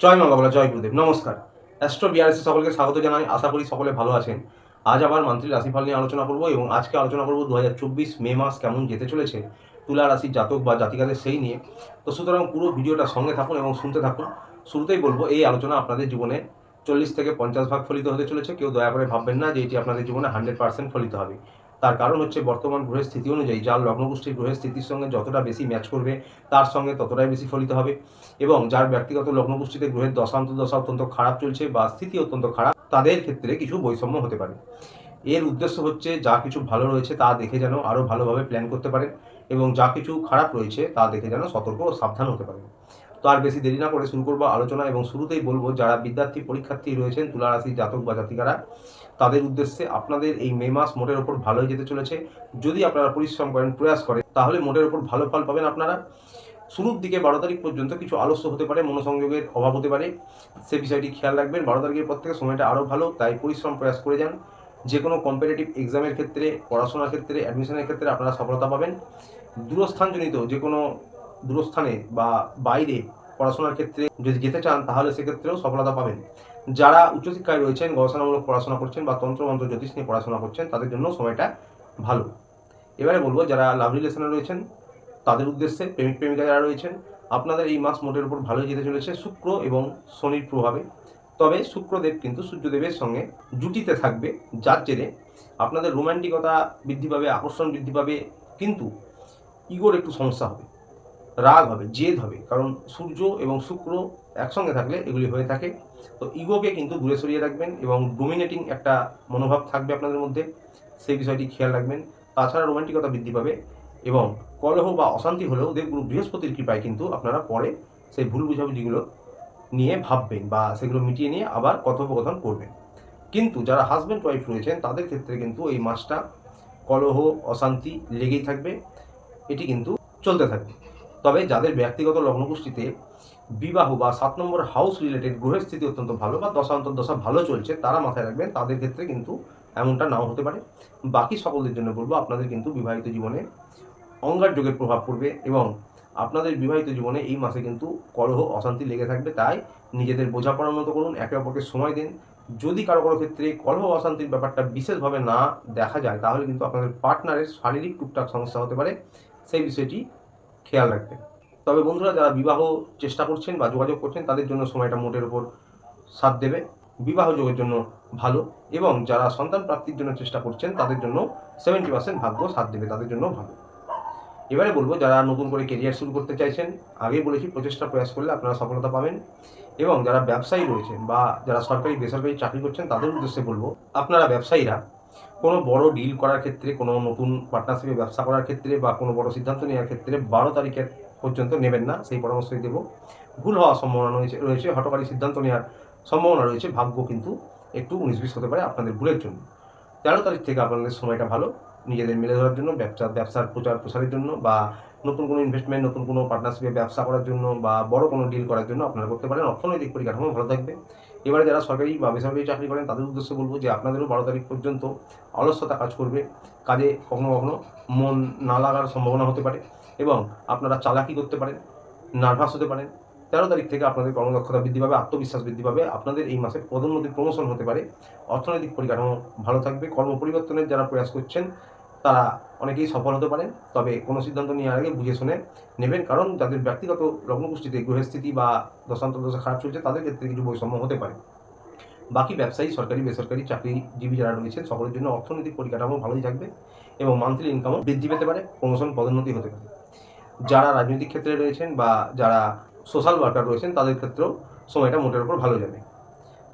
জয় মা বাবলা জয় গুরুদেব। নমস্কার। অ্যাস্ট্রো বিআরএসি সকলকে স্বাগত জানাই। আশা করি সকলে ভালো আছেন। আজ আবার মান্থলি রাশিফল নিয়ে আলোচনা করব এবং আজকে আলোচনা করব দু মে মাস কেমন যেতে চলেছে, তুলা রাশির জাতক বা জাতিকাদের সেই নিয়ে। তো সুতরাং পুরো ভিডিওটা সঙ্গে থাকুন এবং শুনতে থাকুন। শুরুতেই বলব, এই আলোচনা আপনাদের জীবনে চল্লিশ থেকে পঞ্চাশ ভাগ ফলিত হতে চলেছে। কেউ দয়া করে ভাববেন না যে এটি আপনাদের জীবনে হান্ড্রেড পার্সেন্ট ফলিত হবে। তার কারণ হচ্ছে বর্তমান গ্রহের স্থিতি অনুযায়ী যার লগ্নগোষ্ঠীর গ্রহের স্থিতির সঙ্গে যতটা বেশি ম্যাচ করবে, তার সঙ্গে ততটাই বেশি ফলিত হবে এবং যার ব্যক্তিগত লগ্নগোষ্ঠীতে গ্রহের দশান্ত দশা অত্যন্ত খারাপ চলছে বা স্থিতি অত্যন্ত খারাপ, তাদের ক্ষেত্রে কিছু বৈষম্য হতে পারে। এর উদ্দেশ্য হচ্ছে যা কিছু ভালো রয়েছে তা দেখে যেন আরও ভালোভাবে প্ল্যান করতে পারেন এবং যা কিছু খারাপ রয়েছে তা দেখে যেন সতর্ক ও সাবধান হতে পারেন। তো আর বেশি দেরি না করে শুরু করব আলোচনা এবং শুরুতেই বলব, যারা বিদ্যার্থী, পরীক্ষার্থী রয়েছেন তুলা রাশির জাতক বা জাতিকারা, তাদের উদ্দেশ্যে আপনাদের এই মে মাস মোটের ওপর ভালোই যেতে চলেছে। যদি আপনারা পরিশ্রম করেন, প্রয়াস করেন, তাহলে মোটের ওপর ভালো ফল পাবেন আপনারা। শুরুর দিকে বারো তারিখ পর্যন্ত কিছু আলস্য হতে পারে, মনোসংযোগের অভাব হতে পারে। সে বিষয়টি খেয়াল রাখবেন, বারো তারিখের পর থেকে সময়টা আরও ভালো, তাই পরিশ্রম, প্রয়াস করে যান। যে কোনো কম্পিটিটিভ এক্সামের ক্ষেত্রে, পড়াশোনার ক্ষেত্রে অ্যাডমিশনের ক্ষেত্রে আপনারা সফলতা পাবেন। দূরস্থানজনিত যে কোনো দূরস্থানে বা বাইরে পড়াশোনার ক্ষেত্রে যদি যেতে চান, তাহলে সেক্ষেত্রেও সফলতা পাবেন। যারা উচ্চশিক্ষায় রয়েছেন, গবেষণামূলক পড়াশোনা করছেন বা তন্ত্রমন্ত্র জ্যোতিষ নিয়ে পড়াশোনা করছেন, তাদের জন্য সময়টা ভালো। এবারে বলব, যারা লাভ রিলেশনে রয়েছেন, তাদের উদ্দেশ্যে প্রেমিক প্রেমিকা যারা রয়েছেন, আপনাদের এই মাস মোটের উপর ভালোই যেতে চলেছে শুক্র এবং শনির প্রভাবে। তবে শুক্রদেব কিন্তু সূর্যদেবের সঙ্গে জুটিতে থাকবে, যার জেরে আপনাদের রোমান্টিকতা বৃদ্ধি পাবে, আকর্ষণ বৃদ্ধি পাবে, কিন্তু ইগোর একটু সমস্যা হবে। রাগ হবে, জেদ হবে। কারণ সূর্য এবং শুক্র একসঙ্গে থাকলে এগুলি হয়ে থাকে। তো ইগোকে কিন্তু দূরে সরিয়ে রাখবেন এবং ডোমিনেটিং একটা মনোভাব থাকবে আপনাদের মধ্যে সেই বিষয়টি খেয়াল রাখবেন। তাছাড়া রোমান্টিকতা বৃদ্ধি পাবে এবং কলহ বা অশান্তি হলেও দেবগুরু বৃহস্পতির কৃপায় কিন্তু আপনারা পরে সেই ভুল বুঝাবুঝিগুলো নিয়ে ভাববেন বা সেগুলো মিটিয়ে নিয়ে আবার কথোপকথন করবেন। কিন্তু যারা হাজব্যান্ড ওয়াইফ রয়েছেন, তাদের ক্ষেত্রে কিন্তু এই মাসটা কলহ, অশান্তি লেগেই থাকবে। এটি কিন্তু চলতে থাকবে। তবে যাদের ব্যক্তিগত লগ্নগোষ্ঠীতে বিবাহ বা সাত নম্বর হাউস রিলেটেড গ্রহের স্থিতি অত্যন্ত ভালো বা দশা ভালো চলছে, তারা মাথায় রাখবেন তাদের ক্ষেত্রে কিন্তু এমনটা নাও হতে পারে। বাকি সকলদের জন্য বলব, আপনাদের কিন্তু বিবাহিত জীবনে অঙ্গার যোগের প্রভাব পড়বে এবং আপনাদের বিবাহিত জীবনে এই মাসে কিন্তু কলহ, অশান্তি লেগে থাকবে। তাই নিজেদের বোঝাপড়ার মতো করুন, একে অপরকে সময় দিন। যদি কারও কারও ক্ষেত্রে কলহ, অশান্তির ব্যাপারটা বিশেষভাবে না দেখা যায়, তাহলে কিন্তু আপনাদের পার্টনারের শারীরিক টুকটাক সমস্যা হতে পারে। সেই বিষয়টি খেয়াল রাখবেন। তবে বন্ধুরা, যারা বিবাহ চেষ্টা করছেন বা যোগাযোগ করছেন, তাদের জন্য সময়টা মোটের ওপর সাথ দেবে। বিবাহ যোগের জন্য ভালো এবং যারা সন্তান প্রাপ্তির জন্য চেষ্টা করছেন, তাদের জন্য সেভেন্টি পার্সেন্ট ভাগ্য সাথ দেবে, তাদের জন্য ভালো। এবারে বলব, যারা নতুন করে কেরিয়ার শুরু করতে চাইছেন আগেই বলেছি, প্রচেষ্টা, প্রয়াস করলে আপনারা সফলতা পাবেন এবং যারা ব্যবসায়ী রয়েছেন বা যারা সরকারি, বেসরকারি চাকরি করছেন, তাদের উদ্দেশ্যে বলব, আপনারা ব্যবসায়ীরা কোনো বড় ডিল করার ক্ষেত্রে, কোনো নতুন পার্টনারশিপে ব্যবসা করার ক্ষেত্রে বা কোনো বড় সিদ্ধান্ত নেওয়ার ক্ষেত্রে বারো তারিখের পর্যন্ত নেবেন না, সেই পরামর্শই দেব। ভুল হওয়ার সম্ভাবনা রয়েছে রয়েছে, হটকারী সিদ্ধান্ত নেওয়ার সম্ভাবনা রয়েছে, ভাগ্য কিন্তু একটু উনিশ বিশ হতে পারে আপনাদের ভুলের জন্য। তেরো তারিখ থেকে আপনাদের সময়টা ভালো, নিজেদের মেলে ধরার জন্য, ব্যবসা, ব্যবসার প্রচার প্রসারের জন্য বা নতুন কোনো ইনভেস্টমেন্ট নতুন কোনো পার্টনারশিপে ব্যবসা করার জন্য বা বড় কোনো ডিল করার জন্য আপনারা করতে পারেন। অর্থনৈতিক পরিকাঠামো ভালো থাকবে। এবারে যারা সরকারি বা বেসরকারি চাকরি করেন, তাদের উদ্দেশ্যে বলব যে আপনাদেরও বারো তারিখ পর্যন্ত অলস্যতা কাজ করবে। কাজে কখনো কখনো মন না লাগার সম্ভাবনা হতে পারে এবং আপনারা চালাকি করতে পারেন নার্ভাস হতে পারেন। তেরো তারিখ থেকে আপনাদের কর্মদক্ষতা বৃদ্ধি পাবে, আত্মবিশ্বাস বৃদ্ধি পাবে। আপনাদের এই মাসে পদোন্নতি প্রমোশন হতে পারে। অর্থনৈতিক পরিকাঠামো ভালো থাকবে। কর্ম পরিবর্তনের যারা প্রয়াস করছেন তারা অনেকেই সফল হতে পারেন, তবে কোনো সিদ্ধান্ত নেওয়ার আগে বুঝে শুনে নেবেন। কারণ যাদের ব্যক্তিগত লগ্নপুষ্টিতে গ্রহের স্থিতি বা দশান্তর দশা খারাপ চলছে, তাদের ক্ষেত্রে কিছু বৈষম্য হতে পারে। বাকি ব্যবসায়ী, সরকারি, বেসরকারি চাকরিজীবী যারা রয়েছেন, সকলের জন্য অর্থনৈতিক পরিকাঠামো ভালোই থাকবে এবং মান্থলি ইনকামও বৃদ্ধি পেতে পারে প্রমোশন পদোন্নতি হতে পারে। যারা রাজনৈতিক ক্ষেত্রে রয়েছেন বা যারা সোশ্যাল ওয়ার্কার রয়েছেন, তাদের ক্ষেত্রেও সময়টা মোটের উপর ভালো যাবে।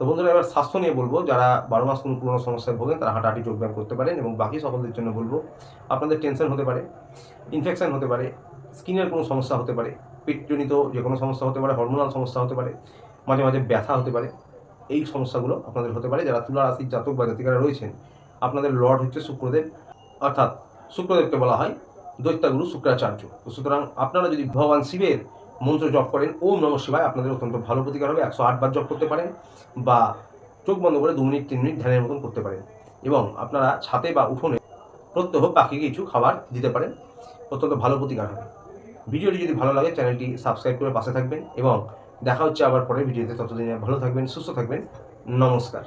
তো বন্ধুরা, এবার স্বাস্থ্য নিয়ে বলব। যারা বারো মাস কোনো পুরোনো সমস্যায় ভোগেন, তারা হাঁটাহাঁটি যোগব্যায়াম করতে পারেন এবং বাকি সকলদের জন্য বলব, আপনাদের টেনশন হতে পারে ইনফেকশন হতে পারে স্কিনের কোনো সমস্যা হতে পারে, পেটজনিত যে কোনো সমস্যা হতে পারে হরমোনাল সমস্যা হতে পারে, মাঝে মাঝে ব্যথা হতে পারে, এই সমস্যাগুলো আপনাদের হতে পারে। যারা তুলা রাশির জাতক বা জাতিকারা রয়েছেন, আপনাদের লর্ড হচ্ছে শুক্রদেব, অর্থাৎ শুক্রদেবকে বলা হয় দৈত্যাগুরু শুক্রাচার্য। সুতরাং আপনারা যদি ভগবান শিবের মন্ত্র জপ করেন, ওম নম শিবায় আপনাদের অত্যন্ত ভালো প্রতিকার হবে, একশো আটবার জপ করতে পারেন বা চোখ বন্ধ করে দু মিনিট, তিন মিনিট ধ্যানের মতন করতে পারেন। এবং আপনারা ছাতে বা উঠোনে প্রত্যহ পাখিকে কিছু খাবার দিতে পারেন, অত্যন্ত ভালো প্রতিকার হবে। ভিডিওটি যদি ভালো লাগে, চ্যানেলটি সাবস্ক্রাইব করে পাশে থাকবেন এবং দেখা হচ্ছে আবার পরের ভিডিওতে। ততদিনে ভালো থাকবেন, সুস্থ থাকবেন, নমস্কার।